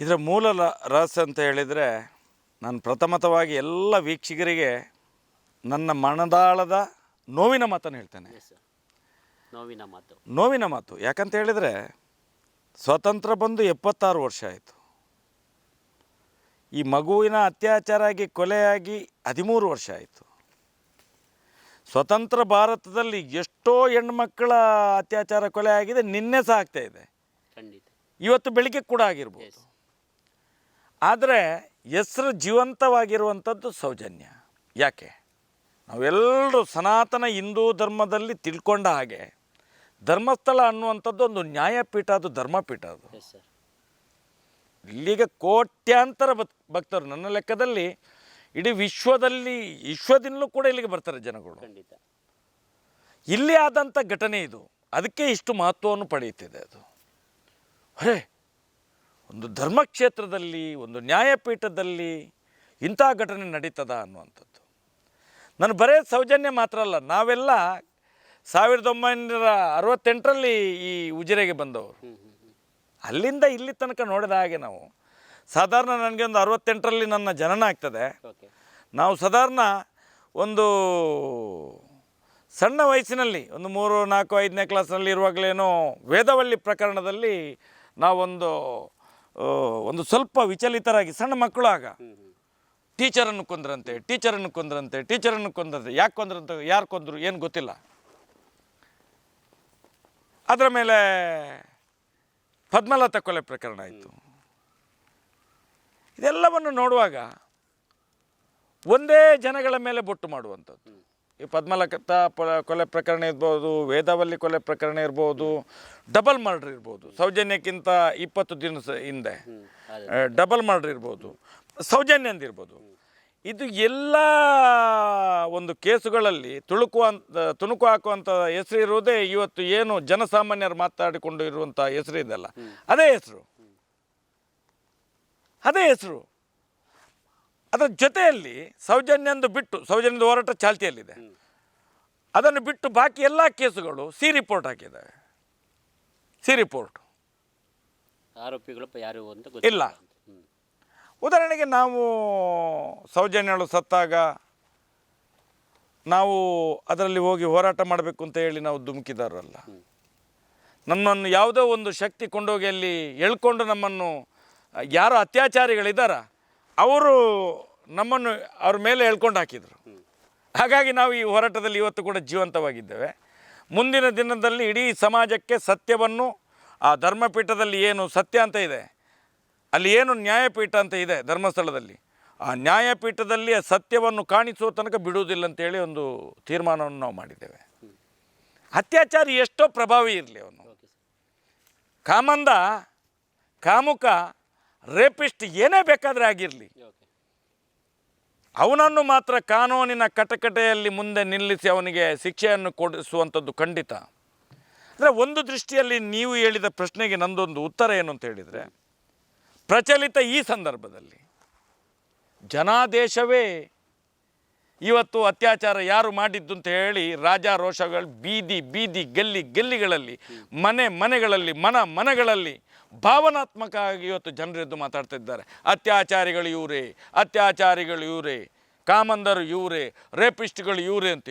ಇದರ ಮೂಲ ರಹಸ್ಯ ಅಂತ ಹೇಳಿದರೆ ನಾನು ಪ್ರಥಮತವಾಗಿ ಎಲ್ಲ ವೀಕ್ಷಕರಿಗೆ ನನ್ನ ಮನದಾಳದ ನೋವಿನ ಮಾತನ್ನು ಹೇಳ್ತೇನೆ. ನೋವಿನ ಮಾತು. ನೋವಿನ ಮಾತು. ಯಾಕಂತ ಹೇಳಿದರೆ ಸ್ವತಂತ್ರ ಬಂದು ಎಪ್ಪತ್ತಾರು ವರ್ಷ ಆಯಿತು. ಈ ಮಗುವಿನ ಅತ್ಯಾಚಾರ ಆಗಿ ಕೊಲೆಯಾಗಿ ಹದಿಮೂರು ವರ್ಷ ಆಯಿತು. ಸ್ವತಂತ್ರ ಭಾರತದಲ್ಲಿ ಎಷ್ಟೋ ಹೆಣ್ಮಕ್ಕಳ ಅತ್ಯಾಚಾರ ಕೊಲೆ ಆಗಿದೆ ನಿನ್ನೆ ಸಹ ಆಗ್ತಾ ಇದೆ. ಖಂಡಿತ. ಇವತ್ತು ಬೆಳಿಗ್ಗೆ ಕೂಡ ಆಗಿರ್ಬೋದು. ಆದರೆ ಹೆಸರು ಜೀವಂತವಾಗಿರುವಂಥದ್ದು ಸೌಜನ್ಯ. ಯಾಕೆ? ನಾವೆಲ್ಲರೂ ಸನಾತನ ಹಿಂದೂ ಧರ್ಮದಲ್ಲಿ ತಿಳ್ಕೊಂಡ ಹಾಗೆ ಧರ್ಮಸ್ಥಳ ಅನ್ನುವಂಥದ್ದು ಒಂದು ನ್ಯಾಯಪೀಠ ಅದು ಧರ್ಮಪೀಠ ಅದು. ಇಲ್ಲಿಗೆ ಕೋಟ್ಯಾಂತರ ಭಕ್ ಭಕ್ತರು ನನ್ನ ಲೆಕ್ಕದಲ್ಲಿ ಇಡೀ ವಿಶ್ವದಲ್ಲಿ ವಿಶ್ವದಿಂದಲೂ ಕೂಡ ಇಲ್ಲಿಗೆ ಬರ್ತಾರೆ ಜನಗಳು. ಖಂಡಿತ. ಇಲ್ಲಿ ಆದಂಥ ಘಟನೆ ಇದು. ಅದಕ್ಕೆ ಇಷ್ಟು ಮಹತ್ವವನ್ನು ಪಡೆಯುತ್ತಿದೆ ಅದು. ಹೊರೆ ಒಂದು ಧರ್ಮಕ್ಷೇತ್ರದಲ್ಲಿ ಒಂದು ನ್ಯಾಯಪೀಠದಲ್ಲಿ ಇಂಥ ಘಟನೆ ನಡೀತದ ಅನ್ನುವಂಥದ್ದು. ನಾನು ಬರೇ ಸೌಜನ್ಯ ಮಾತ್ರ ಅಲ್ಲ ನಾವೆಲ್ಲ ಸಾವಿರದ ಒಂಬೈನೂರ ಅರವತ್ತೆಂಟರಲ್ಲಿ ಈ ಉಜಿರೆಗೆ ಬಂದವರು. ಅಲ್ಲಿಂದ ಇಲ್ಲಿ ತನಕ ನೋಡಿದ ಹಾಗೆ ನಾವು. ಸಾಧಾರಣ ನನಗೆ ಒಂದು ಅರವತ್ತೆಂಟರಲ್ಲಿ ನನ್ನ ಜನನ ಆಗ್ತದೆ. ನಾವು ಸಾಧಾರಣ ಒಂದು ಸಣ್ಣ ವಯಸ್ಸಿನಲ್ಲಿ ಒಂದು ಮೂರು ನಾಲ್ಕು ಐದನೇ ಕ್ಲಾಸ್ನಲ್ಲಿ ಇರುವಾಗಲೇನೋ ವೇದವಳ್ಳಿ ಪ್ರಕರಣದಲ್ಲಿ ನಾವೊಂದು ಒಂದು ಸ್ವಲ್ಪ ವಿಚಲಿತರಾಗಿ, ಸಣ್ಣ ಮಕ್ಕಳು ಆಗ ಟೀಚರನ್ನು ಕೊಂದ್ರಂತೆ ಟೀಚರನ್ನು ಕೊಂದ್ರಂತೆ ಟೀಚರನ್ನು ಕೊಂದ್ರಂತೆ, ಯಾಕೆ ಕೊಂದ್ರಂತೆ, ಯಾರು ಕೊಂದರು, ಏನು ಗೊತ್ತಿಲ್ಲ. ಅದರ ಮೇಲೆ ಪದ್ಮಲತಾ ಕೊಲೆ ಪ್ರಕರಣ ಆಯಿತು. ಇದೆಲ್ಲವನ್ನು ನೋಡುವಾಗ ಒಂದೇ ಜನಗಳ ಮೇಲೆ ಬೊಟ್ಟು ಮಾಡುವಂಥದ್ದು. ಈ ಪದ್ಮಲಕತ್ತ ಪೊ- ಕೊಲೆ ಪ್ರಕರಣ ಇರ್ಬೋದು ವೇದಾವಲ್ಲಿ ಕೊಲೆ ಪ್ರಕರಣ ಇರ್ಬೋದು ಡಬಲ್ ಮರ್ಡರ್ ಇರ್ಬೋದು. ಸೌಜನ್ಯಕ್ಕಿಂತ ಇಪ್ಪತ್ತು ದಿನ ಹಿಂದೆ ಡಬಲ್ ಮರ್ಡರ್ ಇರ್ಬೋದು. ಸೌಜನ್ಯ ಅಂದಿರ್ಬೋದು. ಇದು ಎಲ್ಲ ಒಂದು ಕೇಸುಗಳಲ್ಲಿ ತುಳುಕುವಂಥ ತುಣುಕು ಹಾಕುವಂಥ ಹೆಸರು ಇರುವುದೇ ಇವತ್ತು ಏನು ಜನಸಾಮಾನ್ಯರು ಮಾತಾಡಿಕೊಂಡು ಇರುವಂಥ ಹೆಸರು ಇದೆಲ್ಲ ಅದೇ ಹೆಸರು. ಅದೇ ಹೆಸರು. ಅದರ ಜೊತೆಯಲ್ಲಿ ಸೌಜನ್ಯಂದು ಬಿಟ್ಟು ಸೌಜನ್ಯದ ಹೋರಾಟ ಚಾಲ್ತಿಯಲ್ಲಿದೆ. ಅದನ್ನು ಬಿಟ್ಟು ಬಾಕಿ ಎಲ್ಲ ಕೇಸುಗಳು ಸಿ ರಿಪೋರ್ಟ್ ಹಾಕಿದ್ದಾವೆ ಸಿ ರಿಪೋರ್ಟ್. ಆರೋಪಿಗಳು ಯಾರು ಅಂತ ಇಲ್ಲ. ಉದಾಹರಣೆಗೆ ನಾವು ಸೌಜನ್ಯಗಳು ಸತ್ತಾಗ ನಾವು ಅದರಲ್ಲಿ ಹೋಗಿ ಹೋರಾಟ ಮಾಡಬೇಕು ಅಂತ ಹೇಳಿ ನಾವು ಧುಮುಕಿದಾರಲ್ಲ ನಮ್ಮನ್ನು ಯಾವುದೋ ಒಂದು ಶಕ್ತಿ ಕೊಂಡೋಗಿ ಅಲ್ಲಿ ಎಳ್ಕೊಂಡು ನಮ್ಮನ್ನು ಯಾರು ಅತ್ಯಾಚಾರಿಗಳಿದ್ದಾರ ಅವರು ನಮ್ಮನ್ನು ಅವ್ರ ಮೇಲೆ ಎಳ್ಕೊಂಡು ಹಾಕಿದರು. ಹಾಗಾಗಿ ನಾವು ಈ ಹೋರಾಟದಲ್ಲಿ ಇವತ್ತು ಕೂಡ ಜೀವಂತವಾಗಿದ್ದೇವೆ. ಮುಂದಿನ ದಿನದಲ್ಲಿ ಇಡೀ ಸಮಾಜಕ್ಕೆ ಸತ್ಯವನ್ನು, ಆ ಧರ್ಮಪೀಠದಲ್ಲಿ ಏನು ಸತ್ಯ ಅಂತ ಇದೆ, ಅಲ್ಲಿ ಏನು ನ್ಯಾಯಪೀಠ ಅಂತ ಇದೆ ಧರ್ಮಸ್ಥಳದಲ್ಲಿ, ಆ ನ್ಯಾಯಪೀಠದಲ್ಲಿ ಆ ಸತ್ಯವನ್ನು ಕಾಣಿಸುವ ತನಕ ಬಿಡುವುದಿಲ್ಲ ಅಂತೇಳಿ ಒಂದು ತೀರ್ಮಾನವನ್ನು ನಾವು ಮಾಡಿದ್ದೇವೆ. ಅತ್ಯಾಚಾರಿ ಎಷ್ಟೋ ಪ್ರಭಾವಿ ಇರಲಿ ಅವನು. ಕಾಮಂದ, ಕಾಮುಕ ರೇಪಿಸ್ಟ್ ಏನೇ ಬೇಕಾದರೆ ಆಗಿರಲಿ. ಅವನನ್ನು ಮಾತ್ರ ಕಾನೂನಿನ ಕಟಕಟೆಯಲ್ಲಿ ಮುಂದೆ ನಿಲ್ಲಿಸಿ ಅವನಿಗೆ ಶಿಕ್ಷೆಯನ್ನು ಕೊಡಿಸುವಂಥದ್ದು ಖಂಡಿತ. ಅಂದರೆ ಒಂದು ದೃಷ್ಟಿಯಲ್ಲಿ ನೀವು ಹೇಳಿದ ಪ್ರಶ್ನೆಗೆ ನಂದೊಂದು ಉತ್ತರ ಏನು ಅಂತ ಹೇಳಿದರೆ ಪ್ರಚಲಿತ ಈ ಸಂದರ್ಭದಲ್ಲಿ ಜನಾದೇಶವೇ ಇವತ್ತು ಅತ್ಯಾಚಾರ ಯಾರು ಮಾಡಿದ್ದು ಅಂತ ಹೇಳಿ ರಾಜಾರೋಷಗಳು ಬೀದಿ ಬೀದಿ, ಗಲ್ಲಿ, ಗಲ್ಲಿಗಳಲ್ಲಿ, ಮನೆ, ಮನೆಗಳಲ್ಲಿ, ಮನ, ಮನೆಗಳಲ್ಲಿ ಭಾವನಾತ್ಮಕ ಆಗಿ ಇವತ್ತು ಜನರೆದ್ದು ಮಾತಾಡ್ತಾ ಇದ್ದಾರೆ. ಅತ್ಯಾಚಾರಿಗಳು ಇವರೇ ಅತ್ಯಾಚಾರಿಗಳು ಇವರೇ, ಕಾಮಂದರು ಇವರೇ, ರೇಪಿಸ್ಟ್ಗಳು ಇವರೇ ಅಂತೇಳಿ